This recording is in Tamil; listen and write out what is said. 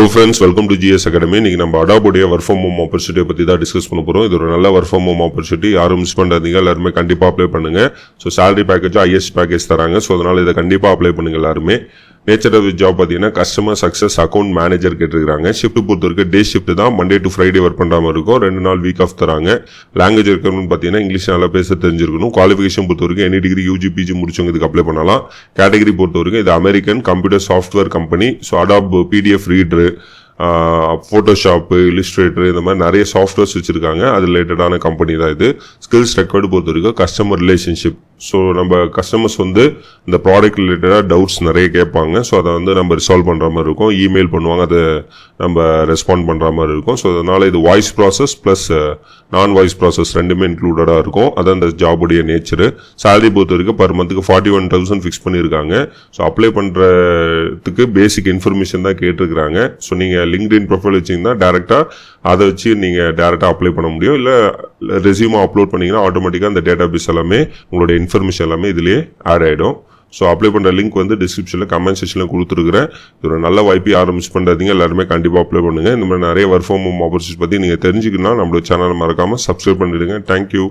Hello friends welcome to GS academy இன்னைக்கு நம்ம அடாபுடைய ஒர்க் ஃப்ரம் ஹோம் ஆப்பர்ச்சுனிட்டியை பற்றி தான் டிஸ்கஸ் பண்ண போகிறோம் இது ஒரு நல்ல ஒர்க் ஃப்ரம் ஹோம் ஆப்பர்ச்சுனிட்டி யாரும் மிஸ் பண்ணுறாதீங்க எல்லாருமே கண்டிப்பாக அப்ளை பண்ணுங்க. So salary package is package தராங்க. ஸோ அதனால் இதை கண்டிப்பாக அப்ளை பண்ணுங்கள் எல்லாருமே. நேச்சர் ஆஃப் ஜாப் பார்த்தீங்கன்னா கஸ்டமர் சக்ஸஸ் அக்கௌண்ட் மேனேஜர் கேட்டிருக்காங்க ஷிஃப்ட் பொறுத்த வரைக்கும் டே ஷிஃப்ட் தான். மண்டே டு ஃப்ரைடே ஒர்க் பண்ணுற மாதிரி இருக்கும். ரெண்டு நாள் வீக் ஆஃப் தராங்க. லாங்குவேஜ் இருக்கணும்னு பார்த்தீங்கன்னா இங்கிலீஷ் நல்லா பேச தெரிஞ்சிருக்கணும். குவாலிஃபிகேஷன் பொறுத்த வரைக்கும் எனி டிகிரி யூஜி பிஜி முடிச்சவங்க இதுக்கு அப்ளை பண்ணலாம். கேட்டகரி பொறுத்த வரைக்கும் இது American computer software company so Adobe PDF reader Photoshop Illustrator இந்த மாதிரி நிறைய சாஃப்ட்வேர்ஸ் வச்சுருக்காங்க. அது ரிலேட்டடான கம்பெனி தான் இது. ஸ்கில்ஸ் ரெக்கார்டு பொறுத்த வரைக்கும் கஸ்டமர் ரிலேஷன்ஷிப் ஸோ நம்ம கஸ்டமர்ஸ் வந்து இந்த ப்ராடக்ட் ரிலேட்டடாக டவுட்ஸ் நிறைய கேட்பாங்க. ஸோ அதை வந்து நம்ம ரிசால்வ் பண்ணுற மாதிரி இருக்கும். இமெயில் பண்ணுவாங்க அதை நம்ம ரெஸ்பாண்ட் பண்ணுற மாதிரி இருக்கும். ஸோ அதனால் இது voice process plus non voice process ரெண்டுமே இன்க்ளூடடாக இருக்கும். அதான் இந்த ஜாபுடைய நேச்சரு சேலரி பொறுத்த வரைக்கும் பர் மந்த்துக்கு ஃபார்ட்டி ஒன் தௌசண்ட் ஃபிக்ஸ் பண்ணியிருக்காங்க. ஸோ அப்ளை பண்ணுறதுக்கு பேசிக் இன்ஃபர்மேஷன் தான் கேட்டிருக்கிறாங்க. ஸோ நீங்கள் லிங்க்டின் ப்ரொஃபைல் வச்சிங்கன்னா டேரெக்டாக அதை வச்சு நீங்கள் டேரெக்டாக அப்ளை பண்ண முடியும். இல்லை ரெசியூமாக அப்லோட் பண்ணிங்கன்னா ஆட்டோமேட்டிக்காக அந்த டேட்டா பேஸ் எல்லாமே உங்களுடைய இன்ஃபர்மேஷன் எல்லாமே இதுலேயே ஆட் ஆகிடும் ஸோ அப்ளை பண்ணுற லிங்க் வந்து டிஸ்கிரிப்ஷனில் கமெண்ட் செக்ஷனில் கொடுத்துருக்குறேன். இது ஒரு நல்ல வாய்ப்பு யாரும் மிஸ் பண்ணாதீங்க. எல்லாருமே கண்டிப்பாக அப்ளை பண்ணுங்கள் இந்த மாதிரி நிறைய ஒர்க் ஃப்ரம் ஹோம் ஆப்பர்ச்சுனிட்டி பற்றி நீங்கள் தெரிஞ்சுக்கணும் நம்மளோட சேனலை மறக்காமல் சப்ஸ்கிரைப் பண்ணிடுங்க. தேங்க்யூ